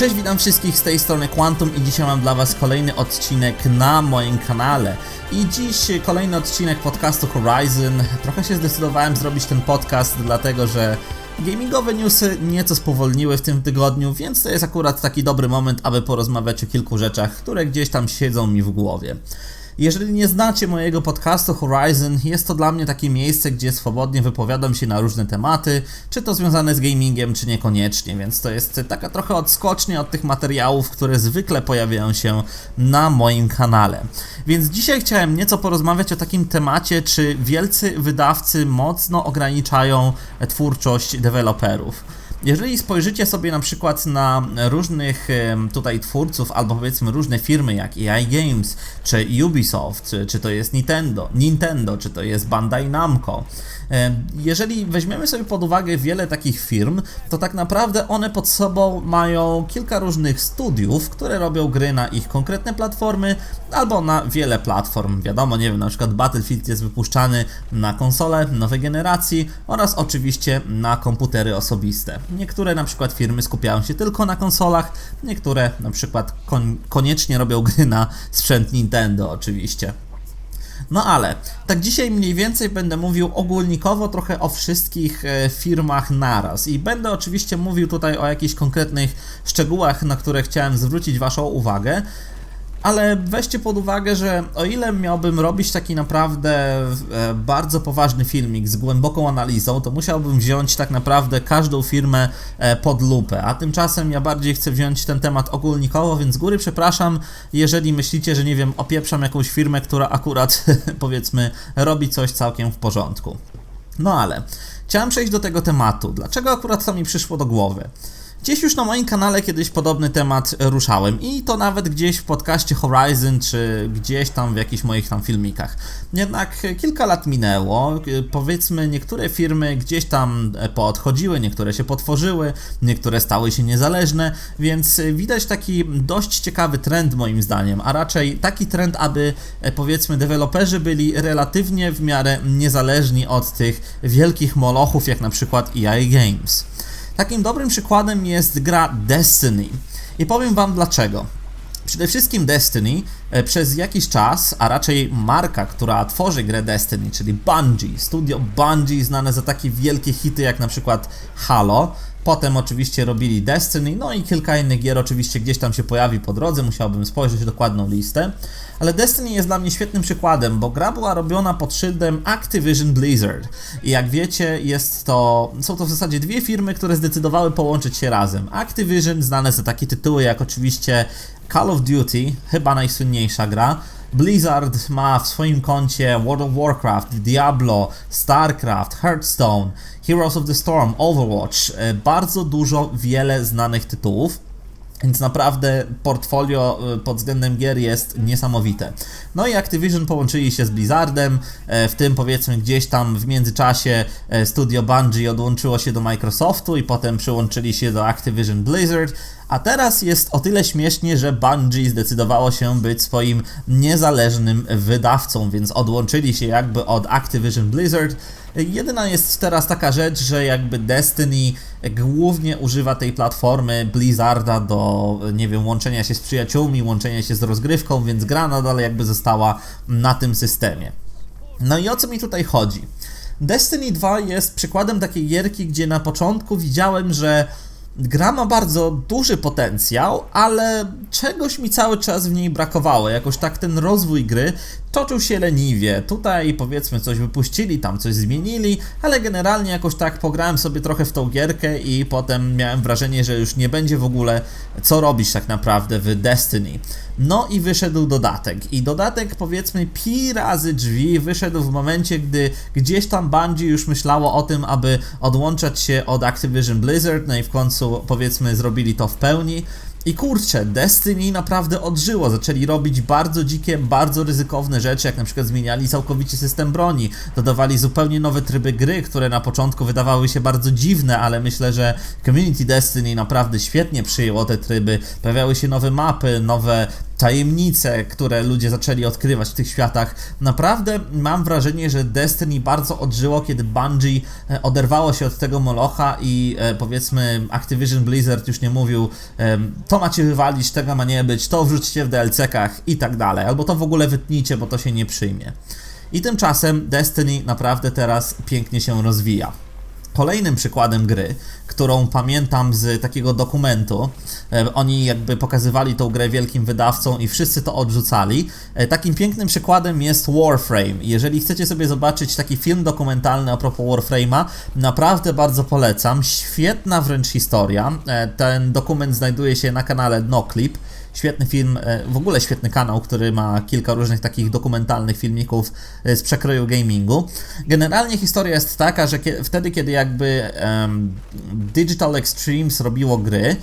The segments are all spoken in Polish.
Cześć, witam wszystkich z tej strony Quantum i dzisiaj mam dla Was kolejny odcinek na moim kanale. I dziś kolejny odcinek podcastu Horizon. Trochę się zdecydowałem zrobić ten podcast, dlatego że gamingowe newsy nieco spowolniły w tym tygodniu, więc to jest akurat taki dobry moment, aby porozmawiać o kilku rzeczach, które gdzieś tam siedzą mi w głowie. Jeżeli nie znacie mojego podcastu Horizon, jest to dla mnie takie miejsce, gdzie swobodnie wypowiadam się na różne tematy, czy to związane z gamingiem, czy niekoniecznie, więc to jest taka trochę odskocznia od tych materiałów, które zwykle pojawiają się na moim kanale. Więc dzisiaj chciałem nieco porozmawiać o takim temacie, czy wielcy wydawcy mocno ograniczają twórczość deweloperów. Jeżeli spojrzycie sobie na przykład na różnych tutaj twórców, albo powiedzmy różne firmy jak EA Games, czy Ubisoft, czy to jest Nintendo, Nintendo, czy to jest Bandai Namco, jeżeli weźmiemy sobie pod uwagę wiele takich firm, to tak naprawdę one pod sobą mają kilka różnych studiów, które robią gry na ich konkretne platformy albo na wiele platform. Wiadomo, nie wiem, na przykład Battlefield jest wypuszczany na konsole nowej generacji oraz oczywiście na komputery osobiste. Niektóre na przykład firmy skupiają się tylko na konsolach, niektóre na przykład kon koniecznie robią gry na sprzęt Nintendo oczywiście. No ale, tak dzisiaj mniej więcej będę mówił ogólnikowo trochę o wszystkich e, firmach naraz. I będę oczywiście mówił tutaj o jakichś konkretnych szczegółach, na które chciałem zwrócić Waszą uwagę, ale weźcie pod uwagę, że o ile miałbym robić taki naprawdę e, bardzo poważny filmik z głęboką analizą, to musiałbym wziąć tak naprawdę każdą firmę e, pod lupę, a tymczasem ja bardziej chcę wziąć ten temat ogólnikowo, więc z góry przepraszam, jeżeli myślicie, że nie wiem, opieprzam jakąś firmę, która akurat powiedzmy robi coś całkiem w porządku. No ale chciałem przejść do tego tematu. Dlaczego akurat to mi przyszło do głowy? Gdzieś już na moim kanale kiedyś podobny temat ruszałem i to nawet gdzieś w podcaście Horizon, czy gdzieś tam w jakichś moich tam filmikach. Jednak kilka lat minęło, powiedzmy niektóre firmy gdzieś tam poodchodziły, niektóre się potworzyły, niektóre stały się niezależne, więc widać taki dość ciekawy trend moim zdaniem, a raczej taki trend, aby powiedzmy deweloperzy byli relatywnie w miarę niezależni od tych wielkich molochów jak na przykład EA Games. Takim dobrym przykładem jest gra Destiny. I powiem Wam dlaczego. Przede wszystkim Destiny e, przez jakiś czas, a raczej marka, która tworzy grę Destiny, czyli Bungie, studio Bungie znane za takie wielkie hity jak na przykład Halo, Potem oczywiście robili Destiny, no i kilka innych gier oczywiście gdzieś tam się pojawi po drodze, musiałbym spojrzeć dokładną listę. Ale Destiny jest dla mnie świetnym przykładem, bo gra była robiona pod szyldem Activision Blizzard. I jak wiecie, jest to, są to w zasadzie dwie firmy, które zdecydowały połączyć się razem. Activision, znane za takie tytuły jak oczywiście Call of Duty, chyba najsłynniejsza gra, Blizzard ma w swoim koncie World of Warcraft, Diablo, StarCraft, Hearthstone, Heroes of the Storm, Overwatch, e, bardzo dużo, wiele znanych tytułów. Więc naprawdę portfolio e, pod względem gier jest niesamowite. No i Activision połączyli się z Blizzardem, e, w tym powiedzmy gdzieś tam w międzyczasie studio Bungie odłączyło się do Microsoftu i potem przyłączyli się do Activision Blizzard, a teraz jest o tyle śmiesznie, że Bungie zdecydowało się być swoim niezależnym wydawcą, więc odłączyli się jakby od Activision Blizzard. Jedyna jest teraz taka rzecz, że jakby Destiny głównie używa tej platformy Blizzarda do, nie wiem, łączenia się z przyjaciółmi, łączenia się z rozgrywką, więc gra nadal jakby została na tym systemie. No i o co mi tutaj chodzi? Destiny 2 jest przykładem takiej gierki, gdzie na początku widziałem, że Gra ma bardzo duży potencjał, ale czegoś mi cały czas w niej brakowało. Jakoś tak ten rozwój gry toczył się leniwie. Tutaj powiedzmy coś wypuścili, tam coś zmienili, ale generalnie jakoś tak pograłem sobie trochę w tą gierkę i potem miałem wrażenie, że już nie będzie w ogóle co robić tak naprawdę w Destiny. No i wyszedł dodatek. I dodatek powiedzmy pi razy drzwi wyszedł w momencie, gdy gdzieś tam Bungie już myślało o tym, aby odłączać się od Activision Blizzard, no i w końcu powiedzmy zrobili to w pełni. I kurczę, Destiny naprawdę odżyło. Zaczęli robić bardzo dzikie, bardzo ryzykowne rzeczy, jak na przykład zmieniali całkowicie system broni, dodawali zupełnie nowe tryby gry, które na początku wydawały się bardzo dziwne, ale myślę, że community Destiny naprawdę świetnie przyjęło te tryby. Pojawiały się nowe mapy, nowe tajemnice, które ludzie zaczęli odkrywać w tych światach. Naprawdę mam wrażenie, że Destiny bardzo odżyło, kiedy Bungie e, oderwało się od tego molocha i e, powiedzmy Activision Blizzard już nie mówił to macie wywalić, tego ma nie być, to wrzućcie w DLC-kach i tak dalej, albo to w ogóle wytnijcie, bo to się nie przyjmie. I tymczasem Destiny naprawdę teraz pięknie się rozwija. Kolejnym przykładem gry, którą pamiętam z takiego dokumentu, e, oni jakby pokazywali tą grę wielkim wydawcom i wszyscy to odrzucali. E, takim pięknym przykładem jest Warframe. Jeżeli chcecie sobie zobaczyć taki film dokumentalny a propos Warframe'a, naprawdę bardzo polecam. Świetna wręcz historia. E, ten dokument znajduje się na kanale NoClip. Świetny film, e, w ogóle świetny kanał, który ma kilka różnych takich dokumentalnych filmików e, z przekroju gamingu. Generalnie historia jest taka, że wtedy, kiedy jakby um, Digital Extremes robiło gry,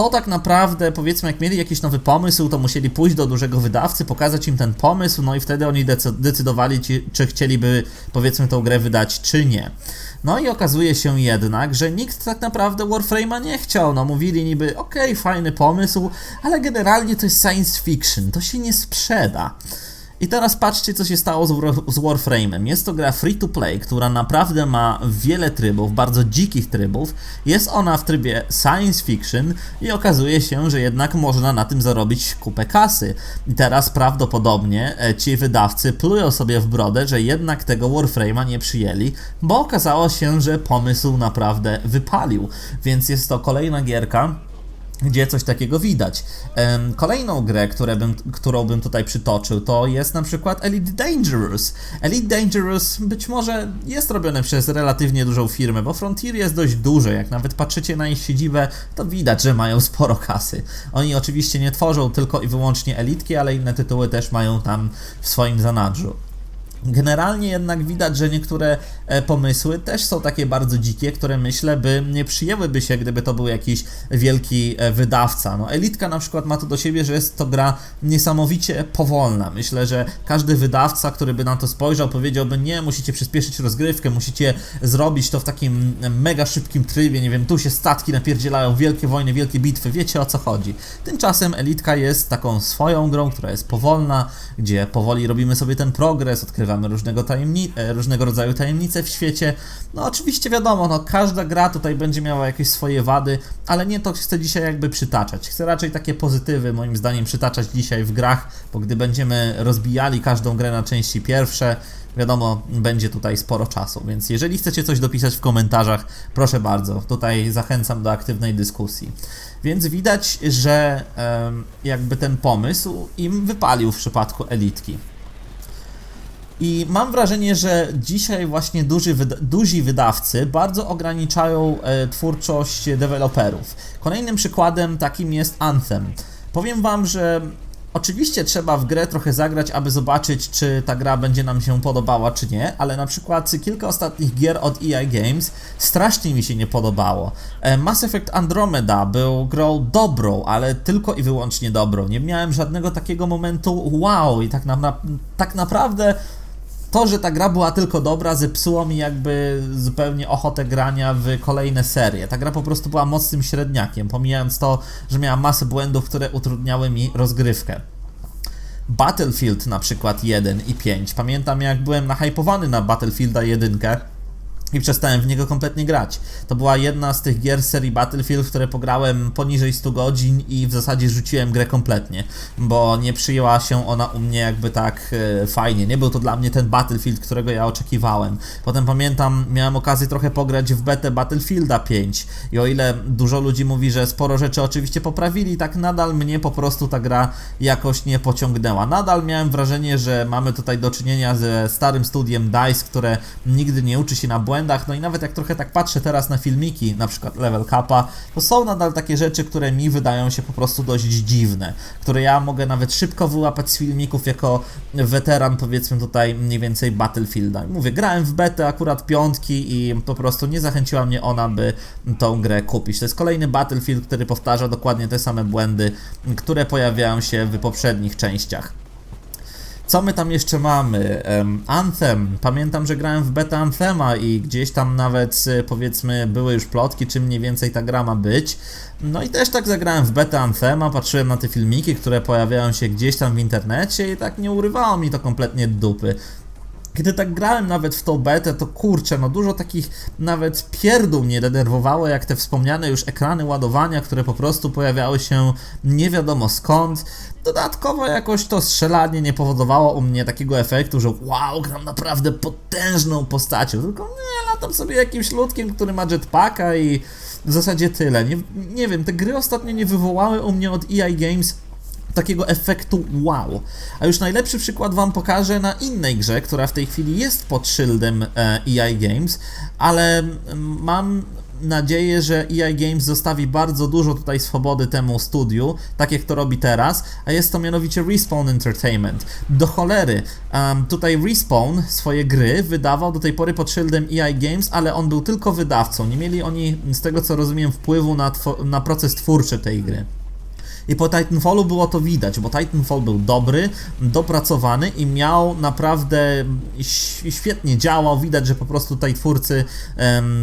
to tak naprawdę, powiedzmy, jak mieli jakiś nowy pomysł, to musieli pójść do dużego wydawcy, pokazać im ten pomysł, no i wtedy oni decydowali, czy chcieliby, powiedzmy, tą grę wydać, czy nie. No i okazuje się jednak, że nikt tak naprawdę Warframe'a nie chciał. No mówili niby, okej, okay, fajny pomysł, ale generalnie to jest science fiction, to się nie sprzeda. I teraz patrzcie, co się stało z, z Warframe'em. Jest to gra free to play, która naprawdę ma wiele trybów, bardzo dzikich trybów. Jest ona w trybie science fiction i okazuje się, że jednak można na tym zarobić kupę kasy. I teraz prawdopodobnie e, ci wydawcy plują sobie w brodę, że jednak tego Warframe'a nie przyjęli, bo okazało się, że pomysł naprawdę wypalił. Więc jest to kolejna gierka, gdzie coś takiego widać. Kolejną grę, bym, którą bym tutaj przytoczył, to jest na przykład Elite Dangerous. Elite Dangerous być może jest robione przez relatywnie dużą firmę, bo Frontier jest dość duże. Jak nawet patrzycie na ich siedzibę, to widać, że mają sporo kasy. Oni oczywiście nie tworzą tylko i wyłącznie elitki, ale inne tytuły też mają tam w swoim zanadrzu. Generalnie jednak widać, że niektóre e, pomysły też są takie bardzo dzikie, które myślę by nie przyjęłyby się, gdyby to był jakiś wielki e, wydawca. No, Elitka na przykład ma to do siebie, że jest to gra niesamowicie powolna. Myślę, że każdy wydawca, który by na to spojrzał, powiedziałby: Nie, musicie przyspieszyć rozgrywkę, musicie zrobić to w takim mega szybkim trybie. Nie wiem, tu się statki napierdzielają, wielkie wojny, wielkie bitwy, wiecie o co chodzi. Tymczasem Elitka jest taką swoją grą, która jest powolna, gdzie powoli robimy sobie ten progres, odkrywamy odkrywamy różnego, tajemni- e, różnego rodzaju tajemnice w świecie. No oczywiście wiadomo, no każda gra tutaj będzie miała jakieś swoje wady, ale nie to chcę dzisiaj jakby przytaczać. Chcę raczej takie pozytywy moim zdaniem przytaczać dzisiaj w grach, bo gdy będziemy rozbijali każdą grę na części pierwsze, wiadomo, będzie tutaj sporo czasu, więc jeżeli chcecie coś dopisać w komentarzach, proszę bardzo, tutaj zachęcam do aktywnej dyskusji. Więc widać, że jakby ten pomysł im wypalił w przypadku elitki. I mam wrażenie, że dzisiaj właśnie duży wyda duzi wydawcy bardzo ograniczają e, twórczość deweloperów. Kolejnym przykładem takim jest Anthem. Powiem Wam, że Oczywiście trzeba w grę trochę zagrać, aby zobaczyć, czy ta gra będzie nam się podobała, czy nie, ale na przykład kilka ostatnich gier od EA Games strasznie mi się nie podobało. E, Mass Effect Andromeda był grą dobrą, ale tylko i wyłącznie dobrą. Nie miałem żadnego takiego momentu wow i tak, na, na tak naprawdę to, że ta gra była tylko dobra, zepsuło mi jakby zupełnie ochotę grania w kolejne serie. Ta gra po prostu była mocnym średniakiem, pomijając to, że miała masę błędów, które utrudniały mi rozgrywkę. Battlefield na przykład 1 i 5. Pamiętam jak byłem nahypowany na Battlefielda 1 i przestałem w niego kompletnie grać. To była jedna z tych gier serii Battlefield, które pograłem poniżej 100 godzin i w zasadzie rzuciłem grę kompletnie, bo nie przyjęła się ona u mnie jakby tak e, fajnie. Nie był to dla mnie ten Battlefield, którego ja oczekiwałem. Potem pamiętam, miałem okazję trochę pograć w betę Battlefielda 5 i o ile dużo ludzi mówi, że sporo rzeczy oczywiście poprawili, tak nadal mnie po prostu ta gra jakoś nie pociągnęła. Nadal miałem wrażenie, że mamy tutaj do czynienia ze starym studiem DICE, które nigdy nie uczy się na błędach, błędach, no i nawet jak trochę tak patrzę teraz na filmiki, na przykład Level Capa, to są nadal takie rzeczy, które mi wydają się po prostu dość dziwne, które ja mogę nawet szybko wyłapać z filmików jako weteran, powiedzmy tutaj mniej więcej Battlefielda. Mówię, grałem w betę akurat piątki i po prostu nie zachęciła mnie ona, by tą grę kupić. To jest kolejny Battlefield, który powtarza dokładnie te same błędy, które pojawiają się w poprzednich częściach. Co my tam jeszcze mamy? Anthem. Pamiętam, że grałem w beta Anthema i gdzieś tam nawet y, powiedzmy były już plotki, czym mniej więcej ta gra ma być. No i też tak zagrałem w beta Anthema, patrzyłem na te filmiki, które pojawiają się gdzieś tam w internecie i tak nie urywało mi to kompletnie dupy. Kiedy tak grałem nawet w tą betę, to kurczę, no dużo takich nawet pierdół mnie denerwowało, jak te wspomniane już ekrany ładowania, które po prostu pojawiały się nie wiadomo skąd. Dodatkowo jakoś to strzelanie nie powodowało u mnie takiego efektu, że wow, gram naprawdę potężną postacią, tylko nie, latam sobie jakimś ludkiem, który ma jetpacka i w zasadzie tyle. Nie, nie wiem, te gry ostatnio nie wywołały u mnie od EA Games takiego efektu wow. A już najlepszy przykład Wam pokażę na innej grze, która w tej chwili jest pod szyldem EA e Games, ale mam nadzieję, że EA Games zostawi bardzo dużo tutaj swobody temu studiu, tak jak to robi teraz, a jest to mianowicie Respawn Entertainment. Do cholery, um, tutaj Respawn swoje gry wydawał do tej pory pod szyldem EA Games, ale on był tylko wydawcą. Nie mieli oni, z tego co rozumiem, wpływu na, na proces twórczy tej gry. I po Titanfallu było to widać, bo Titanfall był dobry, dopracowany i miał naprawdę świetnie działał. Widać, że po prostu tutaj twórcy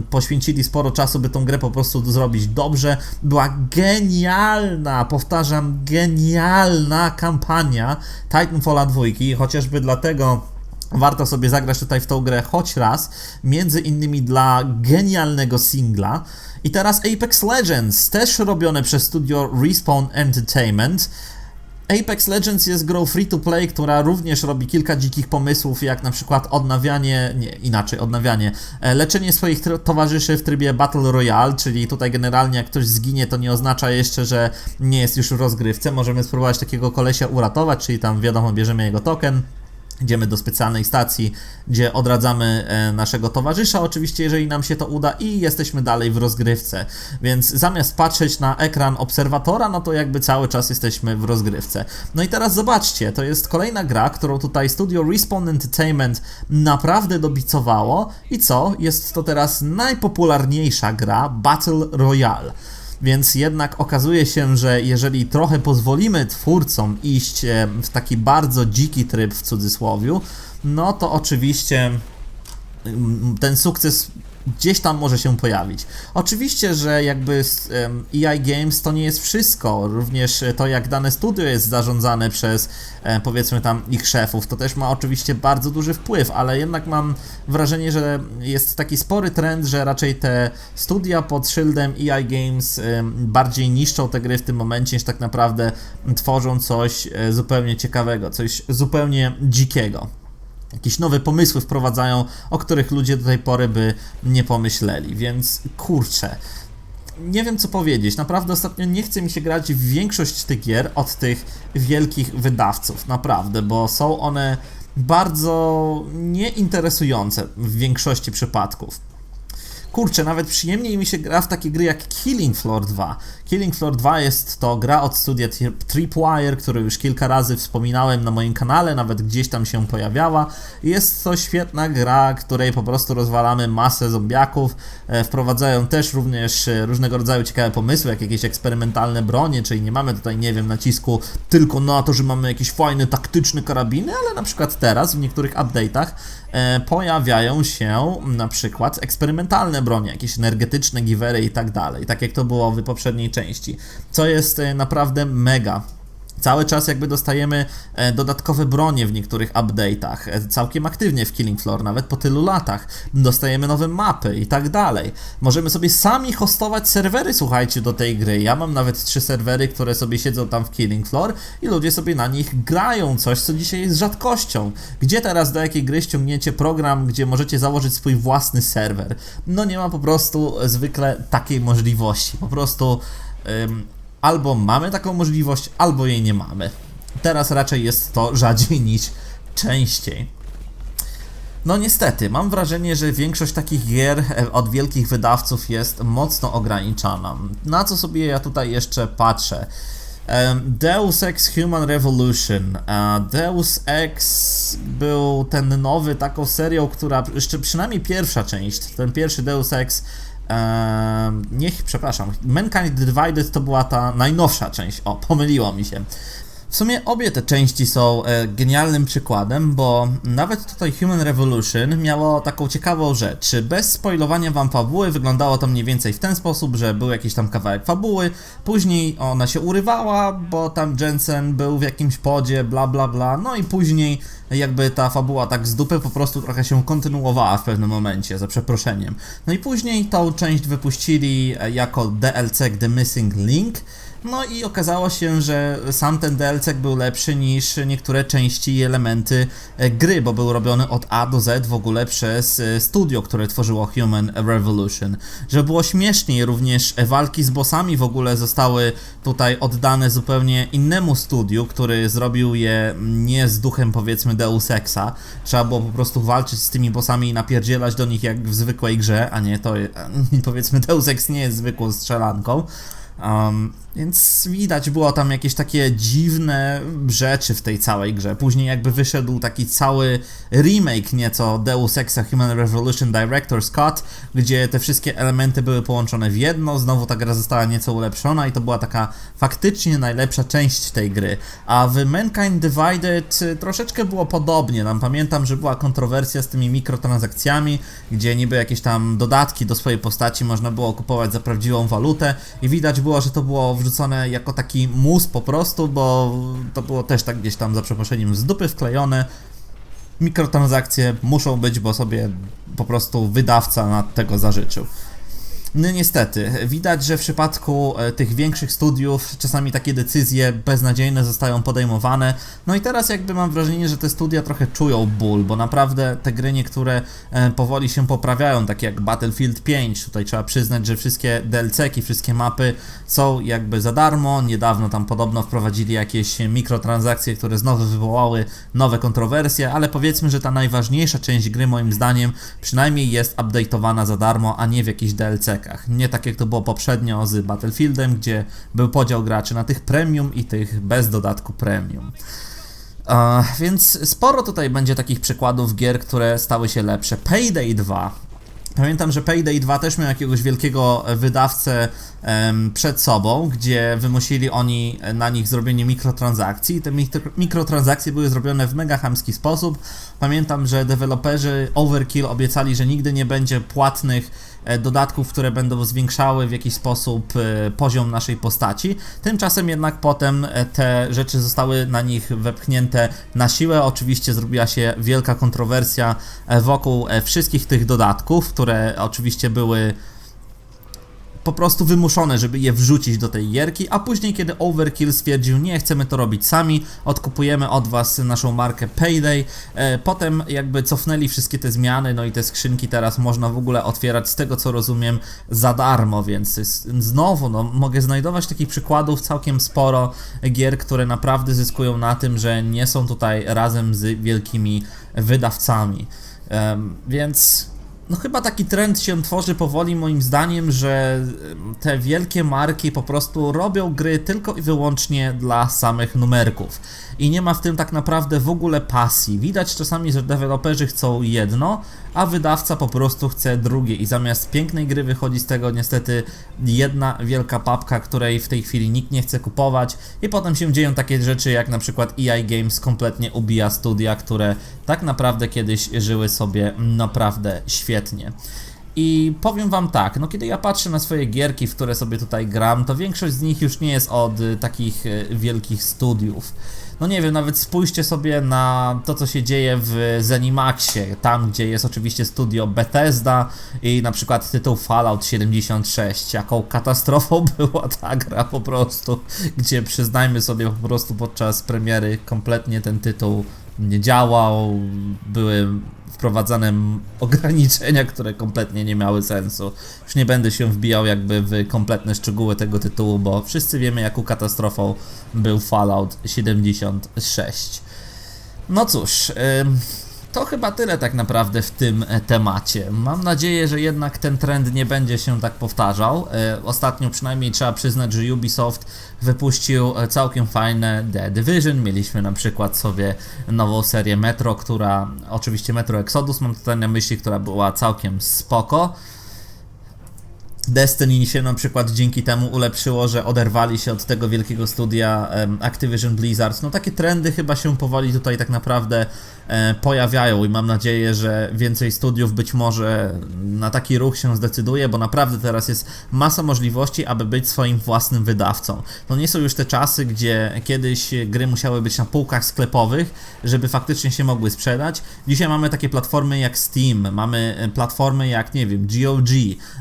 poświęcili sporo czasu, by tą grę po prostu zrobić dobrze. Była genialna, powtarzam, genialna kampania Titanfalla 2, chociażby dlatego warto sobie zagrać tutaj w tą grę choć raz, między innymi dla genialnego singla. I teraz Apex Legends, też robione przez studio Respawn Entertainment. Apex Legends jest grą free-to-play, która również robi kilka dzikich pomysłów, jak na przykład odnawianie, nie, inaczej, odnawianie, e, leczenie swoich towarzyszy w trybie Battle Royale, czyli tutaj generalnie jak ktoś zginie, to nie oznacza jeszcze, że nie jest już w rozgrywce, możemy spróbować takiego kolesia uratować, czyli tam wiadomo, bierzemy jego token, Idziemy do specjalnej stacji, gdzie odradzamy e, naszego towarzysza, oczywiście, jeżeli nam się to uda, i jesteśmy dalej w rozgrywce. Więc zamiast patrzeć na ekran obserwatora, no to jakby cały czas jesteśmy w rozgrywce. No i teraz zobaczcie, to jest kolejna gra, którą tutaj studio Respawn Entertainment naprawdę dobicowało. I co? Jest to teraz najpopularniejsza gra Battle Royale. Więc jednak okazuje się, że jeżeli trochę pozwolimy twórcom iść e, w taki bardzo dziki tryb w cudzysłowiu, no to oczywiście mm, ten sukces gdzieś tam może się pojawić. Oczywiście, że jakby EI Games to nie jest wszystko, również to jak dane studio jest zarządzane przez e, powiedzmy tam ich szefów, to też ma oczywiście bardzo duży wpływ, ale jednak mam wrażenie, że jest taki spory trend, że raczej te studia pod szyldem EI Games bardziej niszczą te gry w tym momencie, niż tak naprawdę tworzą coś e, zupełnie ciekawego, coś zupełnie dzikiego jakieś nowe pomysły wprowadzają, o których ludzie do tej pory by nie pomyśleli, więc kurczę. Nie wiem co powiedzieć, naprawdę ostatnio nie chce mi się grać w większość tych gier od tych wielkich wydawców, naprawdę, bo są one bardzo nieinteresujące w większości przypadków kurczę, nawet przyjemniej mi się gra w takie gry jak Killing Floor 2. Killing Floor 2 jest to gra od studia Tripwire, którą już kilka razy wspominałem na moim kanale, nawet gdzieś tam się pojawiała. Jest to świetna gra, której po prostu rozwalamy masę zombiaków. E, wprowadzają też również e, różnego rodzaju ciekawe pomysły, jak jakieś eksperymentalne bronie, czyli nie mamy tutaj, nie wiem, nacisku tylko na to, że mamy jakieś fajne, taktyczne karabiny, ale na przykład teraz w niektórych update'ach e, pojawiają się na przykład eksperymentalne bronie, jakieś energetyczne givery i tak dalej, tak jak to było w poprzedniej części, co jest e, naprawdę mega. Cały czas jakby dostajemy e, dodatkowe bronie w niektórych update'ach, e, całkiem aktywnie w Killing Floor, nawet po tylu latach. Dostajemy nowe mapy i tak dalej. Możemy sobie sami hostować serwery, słuchajcie, do tej gry. Ja mam nawet trzy serwery, które sobie siedzą tam w Killing Floor i ludzie sobie na nich grają, coś co dzisiaj jest rzadkością. Gdzie teraz do jakiej gry ściągniecie program, gdzie możecie założyć swój własny serwer? No nie ma po prostu zwykle takiej możliwości. Po prostu albo mamy taką możliwość, albo jej nie mamy. Teraz raczej jest to rzadziej niż częściej. No niestety, mam wrażenie, że większość takich gier e, od wielkich wydawców jest mocno ograniczana. Na co sobie ja tutaj jeszcze patrzę? Deus Ex Human Revolution. E, Deus Ex był ten nowy taką serią, która jeszcze przynajmniej pierwsza część, ten pierwszy Deus Ex niech, przepraszam, Mankind Divided to była ta najnowsza część. O, pomyliło mi się. W sumie obie te części są e, genialnym przykładem, bo nawet tutaj Human Revolution miało taką ciekawą rzecz. Bez spoilowania wam fabuły wyglądało to mniej więcej w ten sposób, że był jakiś tam kawałek fabuły, później ona się urywała, bo tam Jensen był w jakimś podzie, bla bla bla, no i później jakby ta fabuła tak z dupy po prostu trochę się kontynuowała w pewnym momencie, za przeproszeniem. No i później tą część wypuścili e, jako DLC The Missing Link, no i okazało się, że sam ten DLC był lepszy niż niektóre części i elementy e, gry, bo był robiony od A do Z w ogóle przez e, studio, które tworzyło Human Revolution. Żeby było śmieszniej, również walki z bossami w ogóle zostały tutaj oddane zupełnie innemu studiu, który zrobił je nie z duchem powiedzmy Deus Exa. Trzeba było po prostu walczyć z tymi bossami i napierdzielać do nich jak w zwykłej grze, a nie to powiedzmy Deus Ex nie jest zwykłą strzelanką. Um, więc widać było tam jakieś takie dziwne rzeczy w tej całej grze. Później jakby wyszedł taki cały remake nieco Deus Exa Human Revolution Director's Cut, gdzie te wszystkie elementy były połączone w jedno, znowu ta gra została nieco ulepszona i to była taka faktycznie najlepsza część tej gry. A w Mankind Divided troszeczkę było podobnie. Tam pamiętam, że była kontrowersja z tymi mikrotransakcjami, gdzie niby jakieś tam dodatki do swojej postaci można było kupować za prawdziwą walutę i widać było, że to było wrzucone jako taki mus po prostu, bo to było też tak gdzieś tam za przeproszeniem z dupy wklejone. Mikrotransakcje muszą być, bo sobie po prostu wydawca nad tego zażyczył. No niestety, widać, że w przypadku e, tych większych studiów czasami takie decyzje beznadziejne zostają podejmowane. No i teraz jakby mam wrażenie, że te studia trochę czują ból, bo naprawdę te gry niektóre e, powoli się poprawiają, takie jak Battlefield 5. Tutaj trzeba przyznać, że wszystkie DLC-ki, wszystkie mapy są jakby za darmo. Niedawno tam podobno wprowadzili jakieś mikrotransakcje, które znowu wywołały nowe kontrowersje, ale powiedzmy, że ta najważniejsza część gry moim zdaniem przynajmniej jest update'owana za darmo, a nie w jakichś Nie tak jak to było poprzednio z Battlefieldem, gdzie był podział graczy na tych premium i tych bez dodatku premium. Więc sporo tutaj będzie takich przykładów gier, które stały się lepsze. Payday 2 Pamiętam, że Payday 2 też miał jakiegoś wielkiego wydawcę przed sobą, gdzie wymusili oni na nich zrobienie mikrotransakcji. I te mikrotransakcje były zrobione w mega chamski sposób. Pamiętam, że deweloperzy Overkill obiecali, że nigdy nie będzie płatnych dodatków, które będą zwiększały w jakiś sposób e, poziom naszej postaci. Tymczasem jednak potem e, te rzeczy zostały na nich wepchnięte na siłę. Oczywiście zrobiła się wielka kontrowersja wokół wszystkich tych dodatków, które oczywiście były po prostu wymuszone, żeby je wrzucić do tej gierki, a później kiedy Overkill stwierdził, nie chcemy to robić sami, odkupujemy od was naszą markę Payday, e, potem jakby cofnęli wszystkie te zmiany, no i te skrzynki teraz można w ogóle otwierać z tego co rozumiem za darmo, więc znowu no, mogę znajdować takich przykładów całkiem sporo gier, które naprawdę zyskują na tym, że nie są tutaj razem z wielkimi wydawcami. Um, więc no chyba taki trend się tworzy powoli moim zdaniem, że te wielkie marki po prostu robią gry tylko i wyłącznie dla samych numerków. I nie ma w tym tak naprawdę w ogóle pasji. Widać czasami, że deweloperzy chcą jedno, a wydawca po prostu chce drugie i zamiast pięknej gry wychodzi z tego niestety jedna wielka papka, której w tej chwili nikt nie chce kupować. I potem się dzieją takie rzeczy jak na przykład EA Games kompletnie ubija studia, które tak naprawdę kiedyś żyły sobie naprawdę świetnie. I powiem wam tak, no kiedy ja patrzę na swoje gierki, w które sobie tutaj gram, to większość z nich już nie jest od takich y, wielkich studiów no nie wiem, nawet spójrzcie sobie na to, co się dzieje w Zenimaxie, tam gdzie jest oczywiście studio Bethesda i na przykład tytuł Fallout 76, jaką katastrofą była ta gra po prostu, gdzie przyznajmy sobie po prostu podczas premiery kompletnie ten tytuł nie działał, były wprowadzane ograniczenia, które kompletnie nie miały sensu. Już nie będę się wbijał jakby w kompletne szczegóły tego tytułu, bo wszyscy wiemy jaką katastrofą był Fallout 76. No cóż, to chyba tyle tak naprawdę w tym e, temacie. Mam nadzieję, że jednak ten trend nie będzie się tak powtarzał. E, ostatnio przynajmniej trzeba przyznać, że Ubisoft wypuścił e, całkiem fajne The Division. Mieliśmy na przykład sobie nową serię Metro, która, oczywiście Metro Exodus mam tutaj na myśli, która była całkiem spoko. Destiny się na przykład dzięki temu ulepszyło, że oderwali się od tego wielkiego studia Activision Blizzard. No takie trendy chyba się powoli tutaj tak naprawdę e, pojawiają i mam nadzieję, że więcej studiów być może na taki ruch się zdecyduje, bo naprawdę teraz jest masa możliwości, aby być swoim własnym wydawcą. No nie są już te czasy, gdzie kiedyś gry musiały być na półkach sklepowych, żeby faktycznie się mogły sprzedać. Dzisiaj mamy takie platformy jak Steam, mamy e, platformy jak, nie wiem, GOG,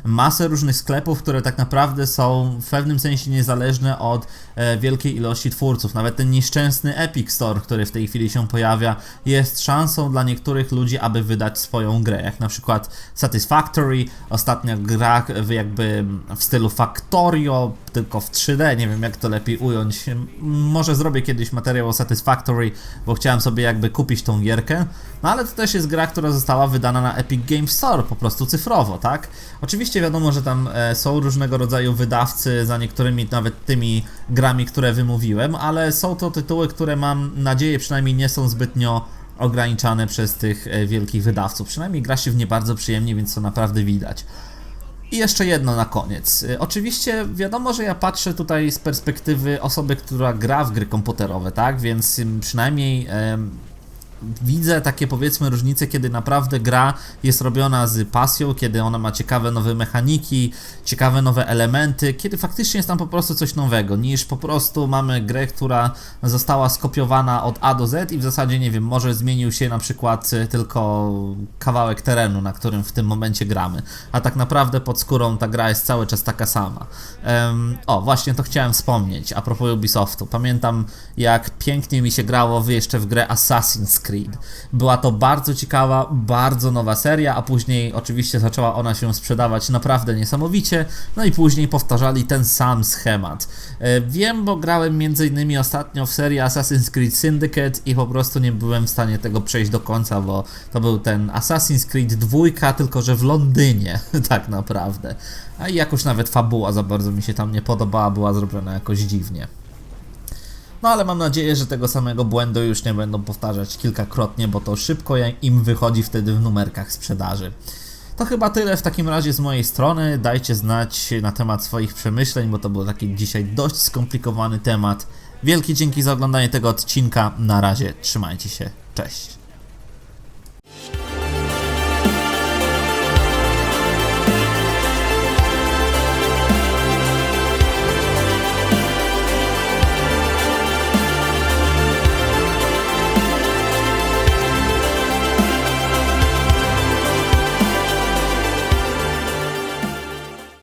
masę różnych sklepów, które tak naprawdę są w pewnym sensie niezależne od e, wielkiej ilości twórców. Nawet ten nieszczęsny Epic Store, który w tej chwili się pojawia, jest szansą dla niektórych ludzi, aby wydać swoją grę, jak na przykład Satisfactory, ostatnia gra jakby w stylu Factorio, tylko w 3D, nie wiem jak to lepiej ująć. Może zrobię kiedyś materiał o Satisfactory, bo chciałem sobie jakby kupić tą gierkę. No ale to też jest gra, która została wydana na Epic Games Store, po prostu cyfrowo, tak? Oczywiście wiadomo, że tam e, są różnego rodzaju wydawcy za niektórymi nawet tymi grami, które wymówiłem, ale są to tytuły, które mam nadzieję przynajmniej nie są zbytnio ograniczane przez tych e, wielkich wydawców. Przynajmniej gra się w nie bardzo przyjemnie, więc to naprawdę widać. I jeszcze jedno na koniec. Y, Oczywiście wiadomo, że ja patrzę tutaj z perspektywy osoby, która gra w gry komputerowe, tak? Więc przynajmniej widzę takie powiedzmy różnice, kiedy naprawdę gra jest robiona z pasją, kiedy ona ma ciekawe nowe mechaniki, ciekawe nowe elementy, kiedy faktycznie jest tam po prostu coś nowego, niż po prostu mamy grę, która została skopiowana od A do Z i w zasadzie nie wiem, może zmienił się na przykład y, tylko kawałek terenu, na którym w tym momencie gramy, a tak naprawdę pod skórą ta gra jest cały czas taka sama. Em, o, właśnie to chciałem wspomnieć a propos Ubisoftu. Pamiętam jak pięknie mi się grało jeszcze w grę Assassin's Creed. Była to bardzo ciekawa, bardzo nowa seria, a później oczywiście zaczęła ona się sprzedawać naprawdę niesamowicie, no i później powtarzali ten sam schemat. E, Wiem, bo grałem m.in. ostatnio w serii Assassin's Creed Syndicate i po prostu nie byłem w stanie tego przejść do końca, bo to był ten Assassin's Creed 2, tylko że w Londynie, tak naprawdę. A i jakoś nawet fabuła za bardzo mi się tam nie podobała, była zrobiona jakoś dziwnie. No ale mam nadzieję, że tego samego błędu już nie będą powtarzać kilkakrotnie, bo to szybko im wychodzi wtedy w numerkach sprzedaży. To chyba tyle w takim razie z mojej strony. Dajcie znać na temat swoich przemyśleń, bo to był taki dzisiaj dość skomplikowany temat. Wielkie dzięki za oglądanie tego odcinka. Na razie, trzymajcie się. Cześć.